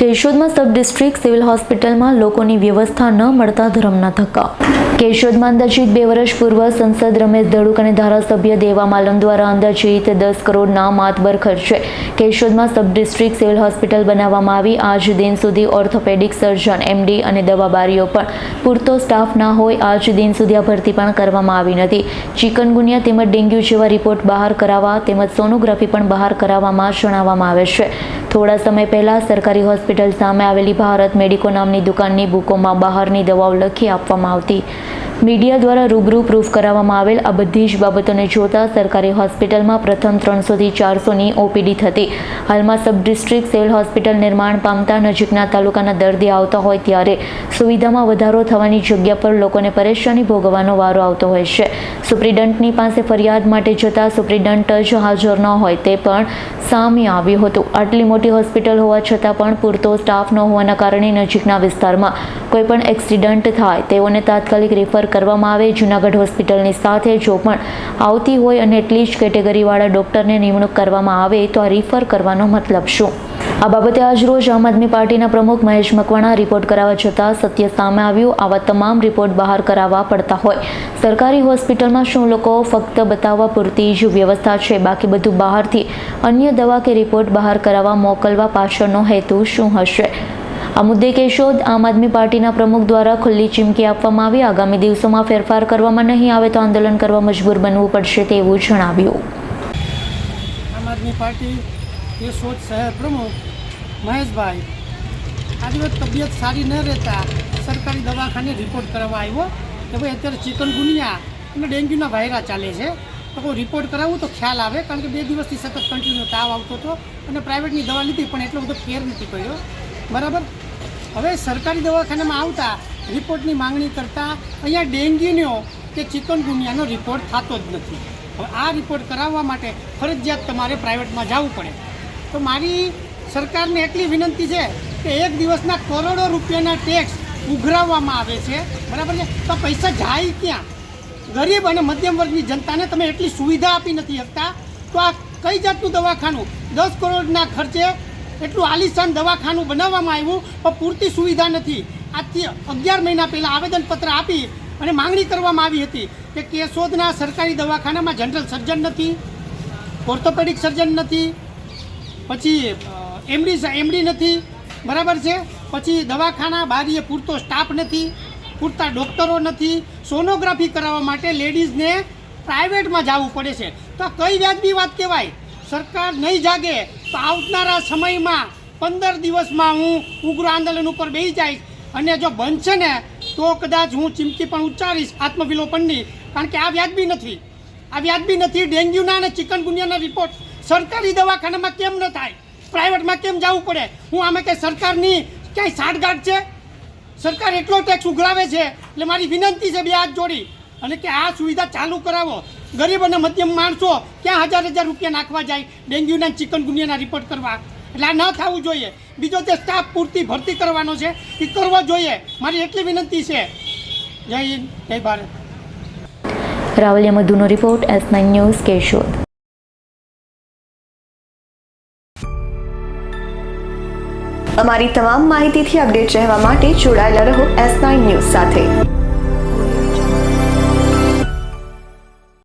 કેશોદમાં sub district civil હોસ્પિટલમાં લોકોની વ્યવસ્થા ન મળતા ધર્મના ધક્કા. કેશોદમાં અંદાજિત બે વર્ષ પૂર્વ સંસદ રમેશ ધડુક અને ધારાસભ્ય દેવા માલમ દ્વારા અંદાજિત દસ કરોડના માતબર ખર્ચે કેશોદમાં સબ ડિસ્ટ્રિક્ટ સિવિલ હોસ્પિટલ બનાવવામાં આવી. આજ દિન સુધી ઓર્થોપેડિક સર્જન, એમડી અને દવાબારીઓ પણ પૂરતો સ્ટાફ ના હોય, આજ દિન સુધી આ ભરતી પણ કરવામાં આવી નથી. ચિકનગુનિયા તેમજ ડેન્ગ્યુ જેવા રિપોર્ટ બહાર કરાવવા તેમજ સોનોગ્રાફી પણ બહાર કરાવવામાં જણાવવામાં આવે છે. થોડા સમય પહેલા સરકારી હોસ્પિટલ સામે આવેલી ભારત મેડિકો નામની દુકાનની બુકોમાં બહારની દવાઓ લખી આપવામાં આવતી. મીડિયા દ્વારા રૂબરૂ પ્રૂફ કરાવવામાં આવેલ આ બધી જ બાબતોને જોતા સરકારી હોસ્પિટલમાં પ્રથમ ત્રણસોથી ચારસોની ઓપીડી થતી. હાલમાં સબ ડિસ્ટ્રિક્ટ સિવિલ હોસ્પિટલ નિર્માણ પામતા નજીકના તાલુકાના દર્દી આવતા હોય ત્યારે સુવિધામાં વધારો થવાની જગ્યા પર લોકોને પરેશાની ભોગવવાનો વારો આવતો હોય છે. સુપ્રિન્ટન્ડની પાસે ફરિયાદ માટે જતાં સુપ્રિન્ટન્ટ જ હાજર ન હોય તે પણ સામે આવ્યું હતું. આટલી મોટી હોસ્પિટલ હોવા છતાં પણ પૂરતો સ્ટાફ ન હોવાના કારણે નજીકના વિસ્તારમાં કોઈ પણ એક્સિડન્ટ થાય તેઓને તાત્કાલિક રિફર કરવામાં આવે. જૂનાગઢ હોસ્પિટલની સાથે જો પણ આવતી હોય અને એટલી જ કેટેગરીવાળા ડૉક્ટરને નિમણૂક કરવામાં આવે તો આ રિફર કરવાનો મતલબ શું? આ બાબતે આજરોજ આમ આદમી પાર્ટીના પ્રમુખ મહેશ મકવાણા રિપોર્ટ કરાવવા જતાં સત્ય સામે આવ્યું. આવા તમામ રિપોર્ટ બહાર કરાવવા પડતા હોય. સરકારી હોસ્પિટલમાં શું લોકો ફક્ત બતાવવા પૂરતી જ વ્યવસ્થા છે? બાકી બધું બહારથી અન્ય દવા કે રિપોર્ટ બહાર કરાવવા મોકલવા પાછળનો હેતુ શું હશે? આ મુદ્દે કેશોદ આમ આદમી પાર્ટીના પ્રમુખ દ્વારા ખુલ્લી ચીમકી આપવામાં આવી. આગામી દિવસોમાં ફેરફાર કરવામાં નહીં આવે તો આંદોલન કરવા મજબૂર બનવું પડશે તેવું જણાવ્યું. આમ આદમી પાર્ટી કેશોદ શહેર પ્રમુખ મહેશભાઈ આજે તબિયત સારી ન રહેતા સરકારી દવાખાને રિપોર્ટ કરવા આવ્યો કે ભાઈ અત્યારે ચિકનગુનિયા અને ડેન્ગ્યુના વાયરા ચાલે છે. તો કોઈ રિપોર્ટ કરાવવું તો ખ્યાલ આવે કારણ કે બે દિવસથી સતત કન્ટિન્યુ તાવ આવતો હતો અને પ્રાઇવેટની દવા લીધી પણ એટલો બધો ફેર નથી પડ્યો બરાબર? હવે સરકારી દવાખાનામાં આવતા રિપોર્ટની માંગણી કરતાં અહીંયા ડેન્ગ્યુનો કે ચિકનગુનિયાનો રિપોર્ટ થતો જ નથી. હવે આ રિપોર્ટ કરાવવા માટે ફરજિયાત તમારે પ્રાઇવેટમાં જવું પડે. તો મારી સરકારને એટલી વિનંતી છે કે એક દિવસના કરોડો રૂપિયાના ટેક્સ ઉઘરાવવામાં આવે છે. બરાબર છે? તો પૈસા જાય ક્યાં? ગરીબ અને મધ્યમ વર્ગની જનતાને તમે એટલી સુવિધા આપી નથી શકતા. તો આ કઈ જાતનું દવાખાનું? દસ કરોડના ખર્ચે એટલું આલિશાન દવાખાનું બનાવવામાં આવ્યું, પણ પૂરતી સુવિધા નથી. આજથી અગિયાર મહિના પહેલાં આવેદનપત્ર આપી અને માંગણી કરવામાં આવી હતી કે કેશોદના સરકારી દવાખાનામાં જનરલ સર્જન નથી, ઓર્થોપેડિક સર્જન નથી, પછી એમડી એમડી નથી, બરાબર છે? પછી દવાખાના બારીએ પૂરતો સ્ટાફ નથી, પૂરતા ડૉક્ટરો નથી, સોનોગ્રાફી કરાવવા માટે લેડીઝને પ્રાઇવેટમાં જવું પડે છે. તો કઈ વ્યાજબી વાત કહેવાય? સરકાર નહીં જાગે તો આવનારા સમયમાં પંદર દિવસમાં હું ઉગ્ર આંદોલન ઉપર બેસી જઈશ. અને જો બનશે ને, તો કદાચ હું ચીમકી પણ ઉચ્ચારીશ આત્મવિલોપનની. કારણ કે આ વ્યાજબી નથી. આ વ્યાજબી નથી. ડેન્ગ્યુના અને ચિકનગુનિયાના રિપોર્ટ સરકારી દવાખાનામાં કેમ ન થાય? પ્રાઇવેટમાં કેમ જવું પડે? હું આમે કે સરકારની ક્યાંય સાઠગાંઠ છે? સરકાર એટલો ટેક્સ ઉઘરાવે છે, એટલે મારી વિનંતી છે બે હાથ જોડી. અને કે આ સુવિધા ચાલુ કરાવો. ગરીબ અને મધ્યમ માણસો ક્યાં હજાર હજાર રૂપિયા નાખવા જાય? ડેન્ગ્યુના ચિકનગુનિયાના રિપોર્ટ કરવા. એટલે આ ન થવું જોઈએ. બીજો તે સ્ટાફ પૂરતી ભરતી કરવાનો છે. એ કરવો જોઈએ. મારી એટલી વિનંતી છે. જય હિન્દ જય Bharat. Ravaliya મધુનો report S nine news Keshod. અમારી તમામ માહિતીથી અપડેટ રહેવા માટે જોડાયેલા રહો એસ નાઇન ન્યૂઝ સાથે.